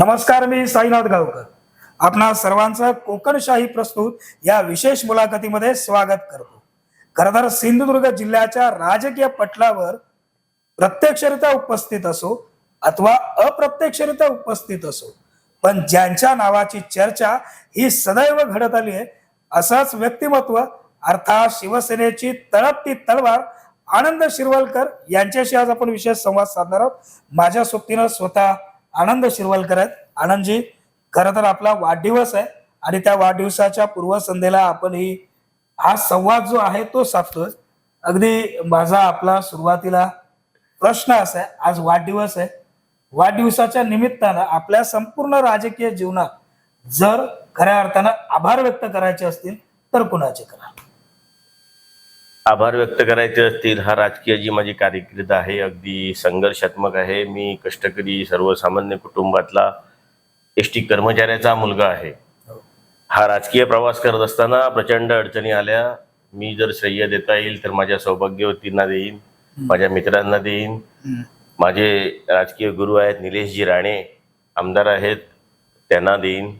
नमस्कार मी साईनाथ गावकर. आपणा सर्वांचं कोकणशाही प्रस्तुत या विशेष मुलाखतीमध्ये स्वागत करतो. खरं तर सिंधुदुर्ग जिल्ह्याच्या राजकीय पटलावर प्रत्यक्षरित्या उपस्थित असो अथवा अप्रत्यक्षरित्या उपस्थित असो पण ज्यांच्या नावाची चर्चा ही सदैव घडत आली आहे असंच व्यक्तिमत्व अर्थात शिवसेनेची तळपती तलवार आनंद शिरवलकर यांच्याशी आज आपण विशेष संवाद साधणार आहोत. माझ्या सोबतीनं स्वतः आनंद शिरवलकर आहेत. आनंदजी खरं तर आपला वाढदिवस आहे आणि त्या वाढदिवसाच्या पूर्वसंध्येला आपण ही हा संवाद जो आहे तो साधतोय. अगदी माझा आपला सुरुवातीला प्रश्न असा आहे आज वाढदिवस आहे. वाढदिवसाच्या निमित्तानं आपल्या संपूर्ण राजकीय जीवनात जर खऱ्या अर्थानं आभार व्यक्त करायचे असतील तर कुणाचे करा? आभार व्यक्त करायचे असतील हा राजकीय जी माझी कार्यकिर्द आहे अगदी संघर्षात्मक आहे. मी कष्टकरी सर्वसामान्य कुटुंबातला एस टी कर्मचाऱ्याचा मुलगा आहे. हा. राजकीय प्रवास करत असताना प्रचंड अडचणी आल्या. मी जर श्रेय देता येईल तर माझ्या सौभाग्यवतींना देईन माझ्या मित्रांना देईन. माझे राजकीय गुरु आहेत निलेशजी राणे आमदार आहेत त्यांना देईन.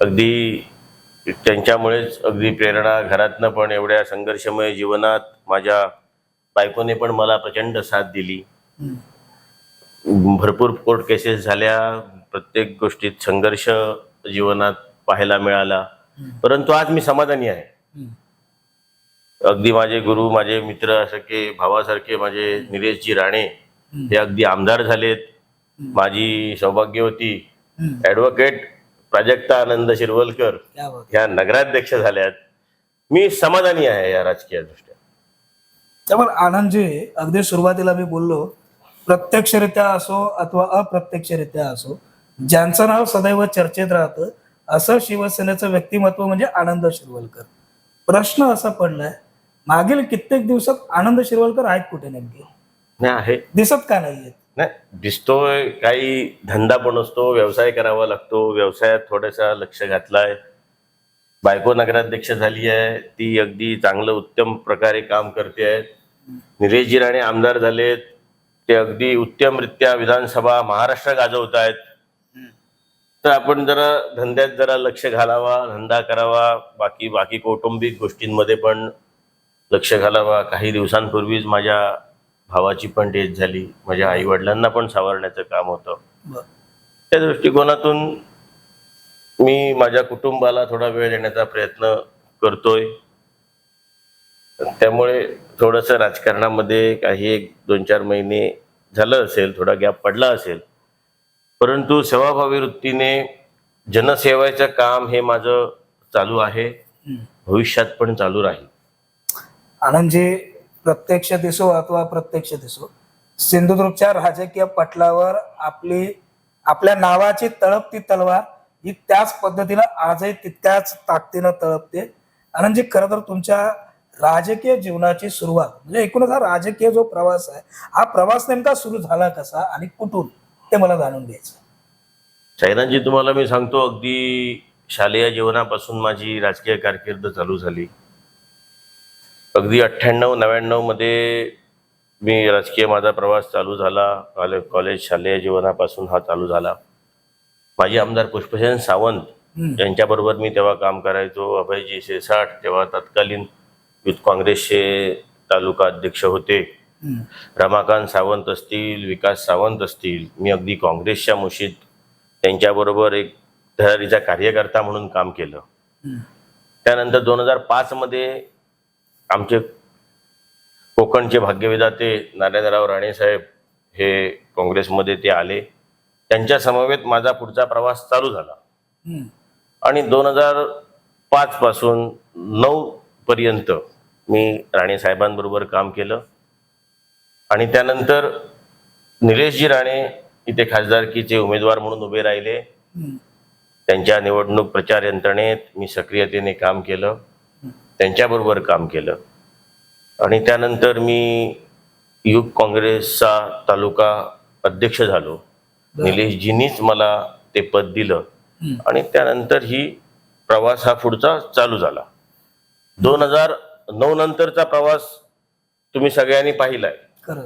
अगदी त्यांच्यामुळेच अगदी प्रेरणा घरातनं पण एवढ्या संघर्षमय जीवनात माझ्या बायकोने पण मला प्रचंड साथ दिली. भरपूर कोर्ट केसेस झाल्या. प्रत्येक गोष्टीत संघर्ष जीवनात पाहायला मिळाला. परंतु आज मी समाधानी आहे. अगदी माझे गुरु माझे मित्र सारखे भावासारखे माझे निलेशजी राणे हे अगदी आमदार झालेत. माझी सौभाग्यवती ऍडव्होकेट प्राजक्ता आनंद शिरवलकर. ह्या नगराध्यक्ष झाल्यात. मी समाधानी आहे या राजकीय दृष्ट्या. त्यामुळे आनंदजी अगदी सुरुवातीला मी बोललो प्रत्यक्षरित्या असो अथवा अप्रत्यक्षरित्या असो ज्यांचं नाव सदैव चर्चेत राहतं असं शिवसेनेचं व्यक्तिमत्व म्हणजे आनंद शिरवलकर. प्रश्न असा पडलाय मागील कित्येक दिवसात आनंद शिरवलकर आहेत कुठे नेमके? नाही आहे. दिसत का नाहीयेत? नाही दिसतोय काही धंदा पण असतो व्यवसाय करावा लागतो व्यवसायात थोडासा लक्ष घातलाय. बायको नगराध्यक्ष झाली आहे ती अगदी चांगलं उत्तम प्रकारे काम करते आहे. निलेशजी राणे आमदार झालेत ते अगदी उत्तमरित्या विधानसभा महाराष्ट्र गाजवत आहेत तर आपण जरा धंद्यात जरा लक्ष घालावा धंदा करावा बाकी बाकी कौटुंबिक गोष्टींमध्ये पण लक्ष घालावा. काही दिवसांपूर्वीच माझ्या भावाची पण डेथ झाली. माझ्या आई वडिलांना पण सावरण्याचं काम होतं. त्या दृष्टिकोनातून मी माझ्या कुटुंबाला थोडा वेळ देण्याचा प्रयत्न करतोय. त्यामुळे थोडंसं राजकारणामध्ये काही एक दोन चार महिने झालं असेल थोडा गॅप पडला असेल परंतु सेवाभावी वृत्तीने जनसेवाचं काम हे माझं चालू आहे. भविष्यात पण चालू राहील. आनंदजी प्रत्यक्ष दिसो अथवा प्रत्यक्ष दिसो सिंधुदुर्गच्या राजकीय पटलावर आपली आपल्या नावाची तळपती तलवार ही त्याच पद्धतीनं आजही तितक्याच ताकदीनं तळपते. आनंदजी खरं तर तुमच्या राजकीय जीवनाची सुरुवात म्हणजे एकूणच हा राजकीय जो प्रवास आहे हा प्रवास नेमका सुरू झाला कसा आणि कुठून? ते मला जाणून घ्यायचं साईनाथजी तुम्हाला मी सांगतो अगदी शालेय जीवनापासून माझी राजकीय कारकीर्द चालू झाली. अगदी अठ्ठ्याण्णव नव्याण्णवमध्ये मी राजकीय माझा प्रवास चालू झाला. कॉलेज कॉलेज शालेय जीवनापासून हा चालू झाला. माझे आमदार पुष्पसेन सावंत. यांच्याबरोबर मी तेव्हा काम करायचो. अभयजी शेसाट तेव्हा तत्कालीन युथ काँग्रेसचे तालुका अध्यक्ष होते. रमाकांत सावंत असतील विकास सावंत असतील मी अगदी काँग्रेसच्या मुशीत त्यांच्याबरोबर एक तयारीचा कार्यकर्ता म्हणून काम केलं. त्यानंतर दोन हजार पाचमध्ये आमचे कोकणचे भाग्यविधाते नारायणराव राणेसाहेब हे काँग्रेसमध्ये ते आले. त्यांच्या समवेत माझा पुढचा प्रवास चालू झाला. आणि दोन हजार पाच पासून नऊ पर्यंत मी राणे साहेबांबरोबर काम केलं. आणि त्यानंतर निलेशजी राणे इथे खासदारकीचे उमेदवार म्हणून उभे राहिले. त्यांच्या निवडणूक प्रचार यंत्रणेत मी सक्रियतेने काम केलं. त्यांच्याबरोबर काम केलं. आणि त्यानंतर मी युथ काँग्रेसचा तालुका अध्यक्ष झालो. निलेशजींनीच मला ते पद दिलं. आणि त्यानंतर ही प्रवास हा पुढचा चालू झाला. दोन हजार नऊ नंतरचा प्रवास तुम्ही सगळ्यांनी पाहिलाय. खरं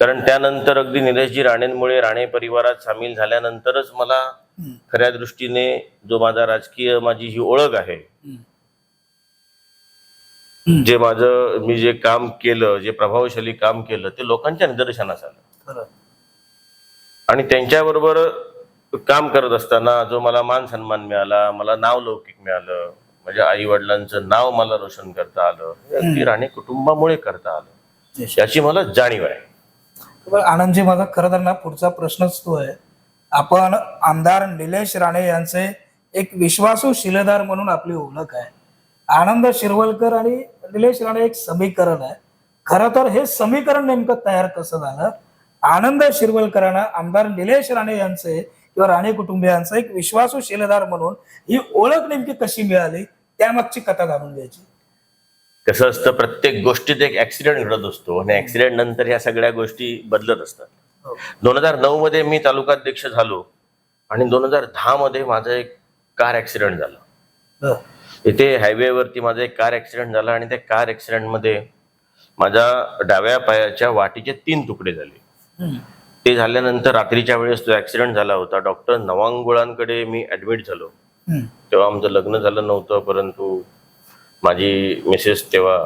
कारण त्यानंतर अगदी निलेशजी राणेंमुळे राणे परिवारात सामील झाल्यानंतरच मला. खऱ्या दृष्टीने जो माझा राजकीय माझी ही ओळख आहे. जे माझं मी जे काम केलं जे प्रभावशाली काम केलं ते लोकांच्या निदर्शनास आलं. आणि त्यांच्याबरोबर काम करत असताना जो मला मान सन्मान मिळाला मला नाव लौकिक मिळालं माझ्या आई वडिलांचं नाव मला रोशन करता आलं अगदी राणे कुटुंबामुळे करता आलं याची मला जाणीव आहे. आनंदजी माझा खरं तर ना पुढचा प्रश्नच तो आहे. आपण आमदार निलेश राणे यांचे एक विश्वासू शिलेदार म्हणून आपली ओळख आहे. आनंद शिरवलकर आणि निलेश राणे एक समीकरण आहे. खरं तर हे समीकरण नेमकं तयार कसं झालं? आनंद शिरवलकरांना आमदार निलेश राणे यांचे किंवा राणे कुटुंबियांचा एक विश्वासू शिलेदार म्हणून ही ओळख नेमकी कशी मिळाली? त्यामागची कथा जाणून घ्यायची. कसं असतं प्रत्येक गोष्टीत एक ऍक्सिडेंट घडत असतो आणि ऍक्सिडेंट नंतर ह्या सगळ्या गोष्टी बदलत असतात हो. दोन हजार नऊ मध्ये मी तालुकाध्यक्ष झालो आणि दोन हजार दहा मध्ये माझा एक कार ऍक्सिडेंट झाला. इथे हायवेवरती माझा एक कार ऍक्सिडेंट झाला आणि त्या कार ऍक्सिडेंटमध्ये माझ्या डाव्या पायाच्या वाटीचे तीन तुकडे झाले. ते झाल्यानंतर रात्रीच्या वेळेस तो ऍक्सिडेंट झाला होता डॉक्टर नवांगुळांकडे मी ऍडमिट झालो. तेव्हा आमचं लग्न झालं नव्हतं परंतु माझी मिसेस तेव्हा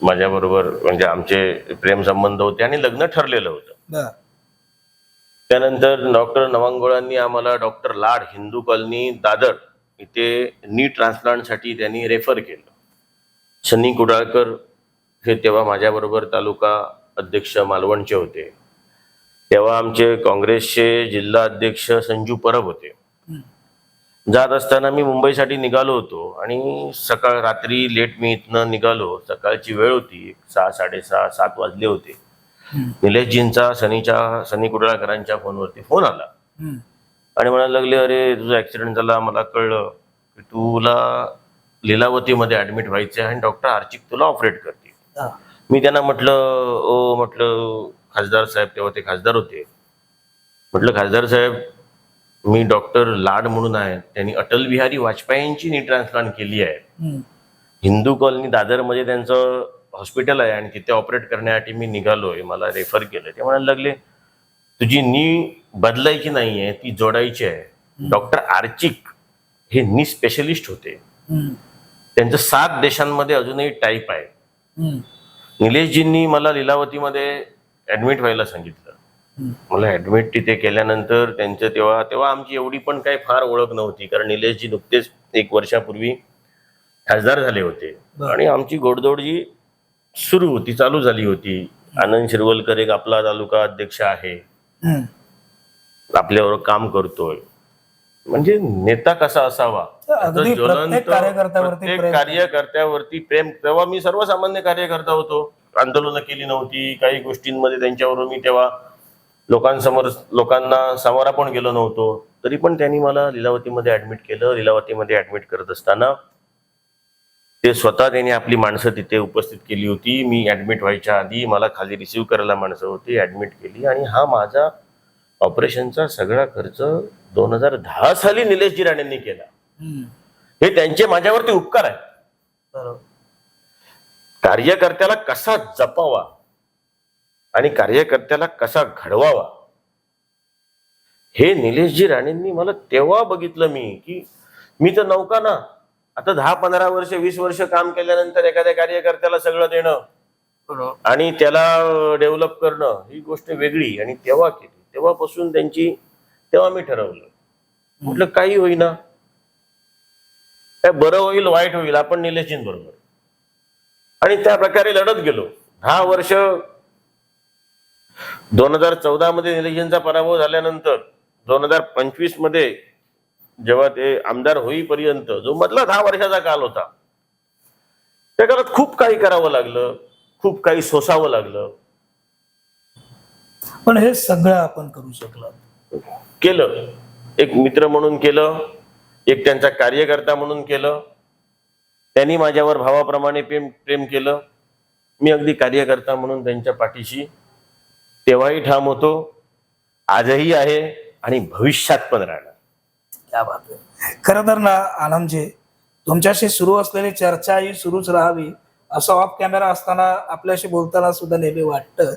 माझ्याबरोबर म्हणजे आमचे प्रेमसंबंध होते आणि लग्न ठरलेलं होतं. त्यानंतर डॉक्टर नवांगोळांनी आम्हाला डॉक्टर लाड हिंदू कॉलनी दादर इथे नी ट्रान्सप्लांटसाठी त्यांनी रेफर केलं सनी कुडाळकर हे तेव्हा माझ्याबरोबर तालुका अध्यक्ष मालवणचे होते तेव्हा आमचे काँग्रेसचे जिल्हा अध्यक्ष संजू परब होते. जात असताना मी मुंबईसाठी निघालो होतो आणि सकाळ रात्री लेट मी इथनं निघालो सकाळची वेळ होती सहा साडेसहा सात वाजले होते. निलेशजींचा सनीच्या सनी कुडळकरांच्या फोनवरती फोन आला. आणि म्हणायला लागले अरे तुझा ऍक्सिडेंट झाला मला कळलं की तुला लीलावतीमध्ये ऍडमिट व्हायचं आहे आणि डॉक्टर आर्चिक तुला ऑपरेट करतील हा. मी त्यांना म्हटलं ओ म्हटलं खासदार साहेब तेव्हा ते खासदार होते म्हटलं खासदार साहेब मी डॉक्टर लाड म्हणून आहे त्यांनी अटल बिहारी वाजपेयींची नी ट्रान्सप्लांट केली आहे. हिंदू कॉलनी दादरमध्ये त्यांचं हॉस्पिटल आहे आणि तिथे ऑपरेट करण्यासाठी मी निघालोय मला रेफर केलं ते म्हणायला लागले तुझी नी बदलायची नाही आहे ती जोडायची आहे डॉक्टर आर्चिक हे नी स्पेशलिस्ट होते. त्यांचं सात देशांमध्ये अजूनही टाईप आहे. निलेशजींनी मला लीलावतीमध्ये ऍडमिट व्हायला सांगितलं. मला ऍडमिट तिथे केल्यानंतर त्यांचं तेव्हा तेव्हा आमची एवढी पण काही फार ओळख नव्हती. कारण निलेशजी नुकतेच एक वर्षापूर्वी खासदार झाले होते. आणि आमची गोडदोड जी सुरू होती चालू झाली होती. आनंद शिरवलकर एक आपला तालुका अध्यक्ष आहे. आपल्यावर काम करतोय. म्हणजे नेता कसा असावा. कार्यकर्त्यावरती प्रेम. तेव्हा मी सर्वसामान्य कार्यकर्ता होतो. आंदोलनं केली नव्हती. काही गोष्टींमध्ये त्यांच्यावर मी तेव्हा लोकांसमोर लोकांना समोर पण गेलो नव्हतो. तरी पण त्यांनी मला लिलावतीमध्ये ऍडमिट केलं. लिलावतीमध्ये ऍडमिट करत असताना ते स्वतः त्यांनी आपली माणसं तिथे उपस्थित केली होती. मी ऍडमिट व्हायच्या आधी मला खाली रिसिव्ह करायला माणसं होती ऍडमिट केली. आणि हा माझा ऑपरेशनचा सगळा खर्च दोन हजार दहा साली निलेशजी राणेंनी केला. हे त्यांचे माझ्यावरती उपकार आहेत. बरोबर. कार्यकर्त्याला कसा जपावा? आणि कार्यकर्त्याला कसा घडवावा? हे निलेशजी राणेंनी मला तेव्हा बघितलं मी की मी तर नौका ना. आता दहा पंधरा वर्ष वीस वर्ष काम केल्यानंतर एखाद्या कार्यकर्त्याला सगळं देणं आणि त्याला डेव्हलप करणं ही गोष्ट वेगळी. आणि तेव्हा केली. तेव्हापासून त्यांची तेव्हा मी ठरवलं. म्हटलं काही होईना. काय बरं होईल वाईट होईल आपण निलेशजीं बरोबर आणि त्या प्रकारे लढत गेलो. दहा वर्ष दोन हजार चौदा मध्ये निलेशजींचा पराभव झाल्यानंतर दोन हजार पंचवीसमध्ये जेव्हा ते आमदार होईपर्यंत जो मधला दहा वर्षाचा काल होता त्या काळात खूप काही करावं लागलं खूप काही सोसावं लागलं. पण हे सगळं आपण करू शकलो. केलं. एक मित्र म्हणून केलं एक त्यांचा कार्यकर्ता म्हणून केलं. त्यांनी माझ्यावर भावाप्रमाणे प्रेम प्रेम केलं. मी अगदी कार्यकर्ता म्हणून त्यांच्या पाठीशी तेव्हाही ठाम होतो आजही आहे आणि भविष्यात पण राहणार. क्या बात खरं तर ना आनंदजी तुमच्याशी सुरू असलेली चर्चा ही सुरूच राहावी असं ऑफ कॅमेरा असताना आपल्याशी बोलताना सुद्धा नेहमी वाटतं.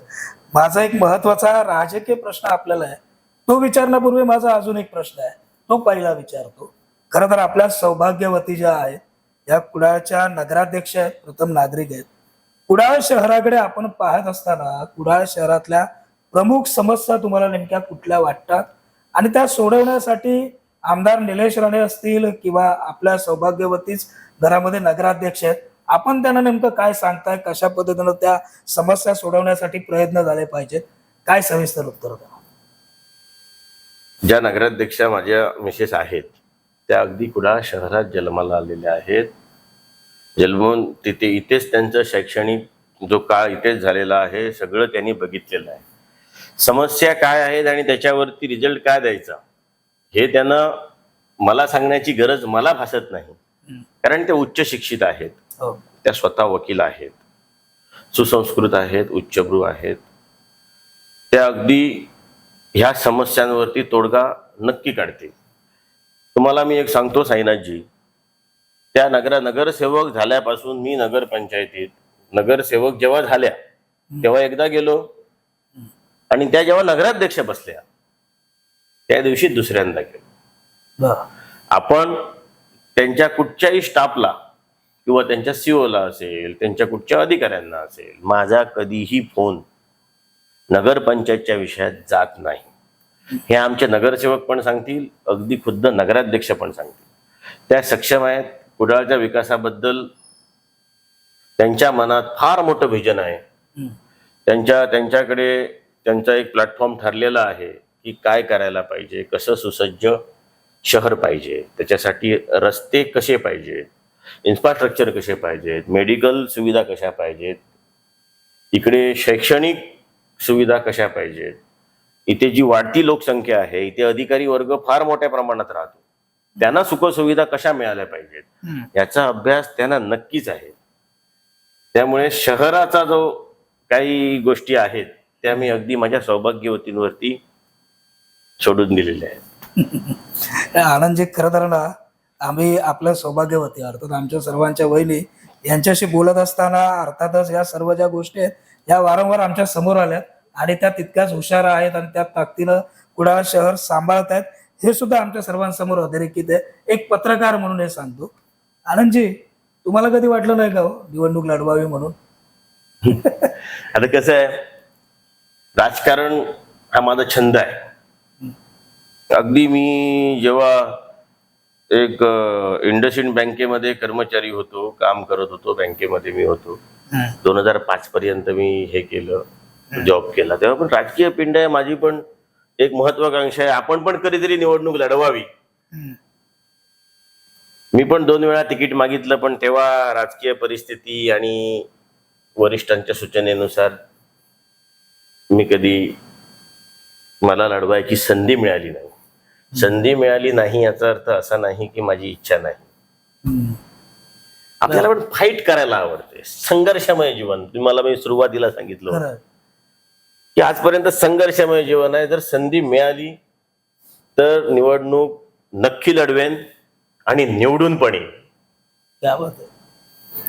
माझा एक महत्त्वाचा राजकीय प्रश्न आपल्याला आहे. तो विचारण्यापूर्वी माझा अजून एक प्रश्न आहे. तो पहिला विचारतो. खरं तर आपल्या सौभाग्यवती ज्या आहेत या कुडाळच्या नगराध्यक्ष आहेत प्रथम नागरिक आहेत. कुडाळ शहराकडे आपण पाहत असताना कुडाळ शहरातल्या प्रमुख समस्या तुम्हाला नेमक्या कुठल्या वाटतात? आणि त्या सोडवण्यासाठी आमदार निलेश राणे असतील किंवा आपल्या सौभाग्यवतीच घरामध्ये नगराध्यक्ष आहेत आपण त्यांना नेमकं काय सांगताय? कशा पद्धतीनं त्या समस्या सोडवण्यासाठी प्रयत्न झाले पाहिजेत? काय सविस्तर उत्तर द्या ज्या नगराध्यक्षा माझ्या मिसेस आहेत त्या अगदी कुडाळ शहरात जन्माला आलेल्या आहेत. जन्मून तिथे इथेच त्यांचं शैक्षणिक जो काळ इथेच झालेला आहे सगळं त्यांनी बघितलेलं आहे. समस्या काय आहेत आणि त्याच्यावरती रिझल्ट काय द्यायचा? हे त्यांना मला सांगण्याची गरज मला भासत नाही. कारण ते उच्च शिक्षित आहेत. हो. त्या स्वतः वकील आहेत. सुसंस्कृत आहेत उच्चभ्रू आहेत. त्या अगदी ह्या समस्यांवरती तोडगा नक्की काढतील तुम्हाला मी एक सांगतो साईनाथजी. त्या नगरा नगरसेवक झाल्यापासून मी नगरपंचायतीत नगरसेवक जेव्हा झाल्या तेव्हा एकदा गेलो. आणि त्या जेव्हा नगराध्यक्ष बसल्या त्या दिवशी दुसऱ्यांदा गेलो आपण त्यांच्या कुठच्याही स्टाफला किंवा त्यांच्या सीओला असेल त्यांच्या कुठच्या अधिकाऱ्यांना असेल माझा कधीही फोन नगरपंचायतच्या विषयात जात नाही. हे आमचे नगरसेवक पण सांगतील अगदी खुद्द नगराध्यक्ष पण सांगतील. त्या सक्षम आहेत कुडाळच्या विकासाबद्दल त्यांच्या मनात फार मोठं व्हिजन आहे. त्यांच्या त्यांच्याकडे त्यांचा एक प्लॅटफॉर्म ठरलेला आहे की काय करायला पाहिजे कसं सुसज्ज शहर पाहिजे त्याच्यासाठी रस्ते कसे पाहिजेत इन्फ्रास्ट्रक्चर कसे पाहिजेत मेडिकल सुविधा कशा पाहिजेत इकडे शैक्षणिक सुविधा कशा पाहिजेत इथे जी वाढती लोकसंख्या आहे इथे अधिकारी वर्ग फार मोठ्या प्रमाणात राहतो त्यांना सुखसुविधा कशा मिळाल्या पाहिजेत. याचा अभ्यास त्यांना नक्कीच आहे त्यामुळे शहराचा जो काही गोष्टी आहेत त्या मी अगदी माझ्या सौभाग्यवतींवरती सोडून दिलेल्या आहेत. आनंदजी खरं तर ना आम्ही आपल्या सौभाग्यवती अर्थात आमच्या सर्वांच्या वहिनी यांच्याशी बोलत असताना अर्थातच या सर्व ज्या गोष्टी आहेत या वारंवार आमच्यासमोर आल्यात आणि त्या तितक्याच हुशार आहेत आणि त्या ताकदीनं कुडाळ शहर सांभाळत आहेत. हे सुद्धा आमच्या सर्वांसमोर अधोरेखित आहे. एक पत्रकार म्हणून हे सांगतो. आनंदजी तुम्हाला कधी वाटलं नाही का हो, निवडणूक लढवावी म्हणून? आता कसं आहे राजकारण हा माझा छंद आहे. अगदी मी जेव्हा एक इंडसइंड बँकेमध्ये कर्मचारी होतो काम करत होतो बँकेमध्ये मी होतो. दोन हजार पाच पर्यंत मी हे केलं जॉब केला. तेव्हा पण राजकीय पिंड आहे माझी पण एक महत्वाकांक्षा आहे. आपण पण कधीतरी निवडणूक लढवावी. मी पण दोन वेळा तिकीट मागितलं पण तेव्हा राजकीय परिस्थिती आणि वरिष्ठांच्या सूचनेनुसार मी कधी मला लढवायची संधी मिळाली नाही. संधी मिळाली नाही याचा अर्थ असा नाही की माझी इच्छा नाही. आपल्याला पण फाईट करायला आवडते. संघर्षमय जीवन. तुम्हाला मी सुरुवातीला सांगितलं की आजपर्यंत संघर्षमय जीवन आहे. जर संधी मिळाली तर निवडणूक नक्की लढवेन आणि निवडून पण आहे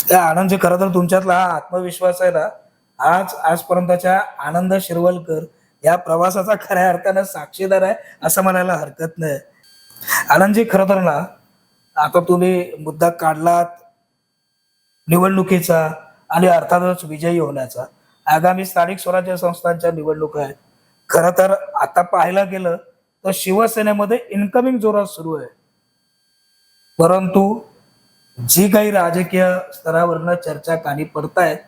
त्या आनंदजी खरं तर तुमच्यातला हा आत्मविश्वास आहे ना आज आजपर्यंतच्या आनंद शिरवलकर या प्रवासाचा खऱ्या अर्थानं साक्षीदार आहे असं म्हणायला हरकत नाही. आनंदजी खरं तर ना आता तुम्ही मुद्दा काढलात निवडणुकीचा आणि अर्थातच विजयी होण्याचा. आगामी स्थानिक स्वराज्य संस्थांच्या निवडणुका आहेत. खरं तर आता पाहायला गेलं तर शिवसेनेमध्ये इन्कमिंग जोरात सुरू आहे. परंतु जी काही राजकीय स्तरावरनं चर्चा कानी पडतायत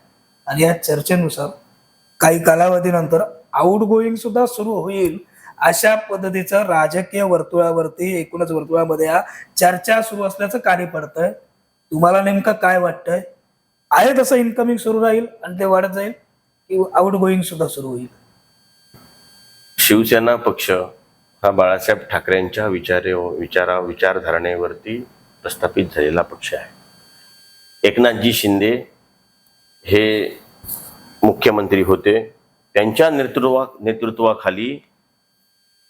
आणि या चर्चेनुसार काही कालावधीनंतर आउट गोईंग सुद्धा सुरू होईल अशा पद्धतीचं राजकीय वर्तुळावरती एकूणच वर्तुळामध्ये या चर्चा सुरू असल्याचं कार्य पडतंय. तुम्हाला नेमकं काय वाटतंय? आहे तसं इन्कमिंग सुरू राहील आणि ते वाढत जाईल की आउट गोईंग सुद्धा सुरू होईल? शिवसेना पक्ष हा बाळासाहेब ठाकरेंच्या विचारे विचारा विचारधारणेवरती प्रस्थापित झालेला पक्ष आहे. एकनाथजी शिंदे हे मुख्यमंत्री होते. त्यांच्या नेतृत्वा नेतृत्वाखाली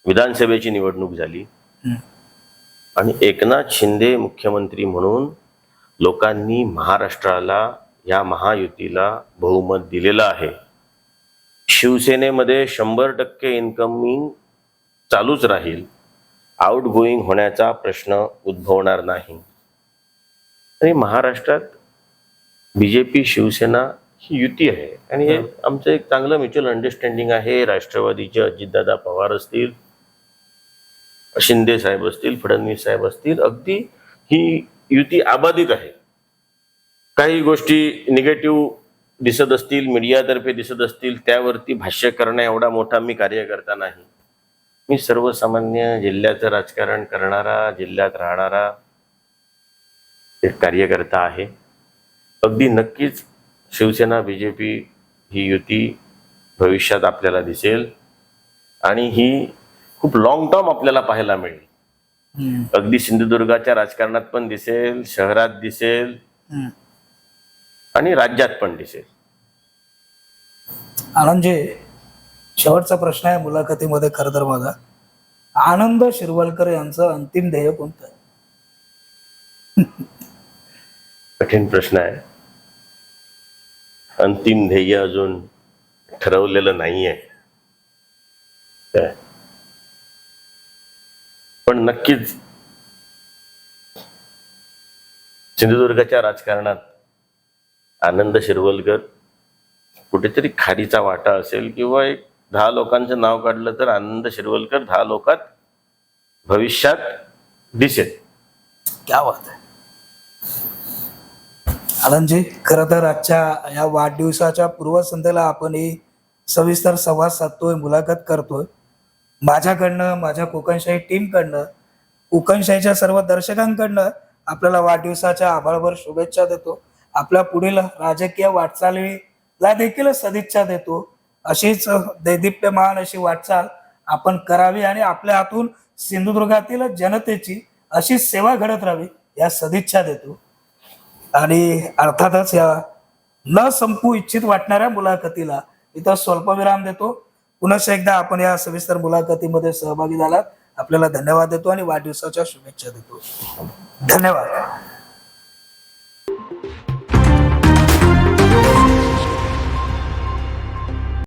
विधानसभेची निवडणूक झाली. आणि एकनाथ शिंदे मुख्यमंत्री म्हणून लोकांनी महाराष्ट्राला या महायुतीला बहुमत दिलेलं आहे. शिवसेनेमध्ये शंभर टक्के इन्कमिंग चालूच राहील. आउट गोईंग होण्याचा प्रश्न उद्भवणार नाही. आणि महाराष्ट्रात बीजेपी शिवसेना ही युती आहे. आणि हे आमचं एक चांगलं म्युच्युअल अंडरस्टँडिंग आहे. राष्ट्रवादीचे अजितदादा पवार असतील शिंदे साहेब असतील फडणवीस साहेब असतील अगदी ही युती आबाधित आहे. काही गोष्टी निगेटिव्ह दिसत असतील मीडियातर्फे दिसत असतील त्यावरती भाष्य करणं एवढा मोठा मी कार्यकर्ता नाही. मी सर्वसामान्य जिल्ह्याचं राजकारण करणारा जिल्ह्यात राहणारा एक कार्यकर्ता आहे. अगदी नक्कीच शिवसेना बीजेपी ही युती भविष्यात आपल्याला दिसेल आणि ही खूप लॉंग टर्म आपल्याला पाहायला मिळेल. अगदी सिंधुदुर्गाच्या राजकारणात पण दिसेल शहरात दिसेल. आणि राज्यात पण दिसेल. आनंदजी शेवटचा प्रश्न आहे मुलाखतीमध्ये खरं तर माझा आनंद शिरवलकर यांचं अंतिम ध्येय कोणतं? आहे? कठीण प्रश्न आहे. अंतिम ध्येय अजून ठरवलेलं नाहीये काय? पण नक्कीच सिंधुदुर्गाच्या राजकारणात आनंद शिरवलकर कुठेतरी खारीचा वाटा असेल किंवा एक दहा लोकांचं नाव काढलं तर आनंद शिरवलकर दहा लोकात भविष्यात दिसेल क्या बात आहे आनंदजी खरं तर आजच्या या वाढदिवसाच्या पूर्वसंध्येला आपण ही सविस्तर संवाद साधतोय मुलाखत करतोय. माझ्याकडनं माझ्या कोकणशाही टीमकडनं कोकणशाहीच्या सर्व दर्शकांकडनं आपल्याला वाढदिवसाच्या आभाळभर शुभेच्छा देतो. आपल्या पुढील राजकीय वाटचालीला देखील सदिच्छा देतो. अशीच दैदिप्यमान अशी वाटचाल आपण करावी आणि आपल्या हातून सिंधुदुर्गातील जनतेची अशी सेवा घडत राहावी या सदिच्छा देतो. आणि अर्थातच या न संपू इच्छित वाटणाऱ्या मुलाखतीला इथं स्वल्पविराम देतो. पुनश एकदा आपण या सविस्तर मुलाखतीमध्ये सहभागी झालात. आपल्याला धन्यवाद देतो आणि वाढदिवसाच्या शुभेच्छा देतो. धन्यवाद.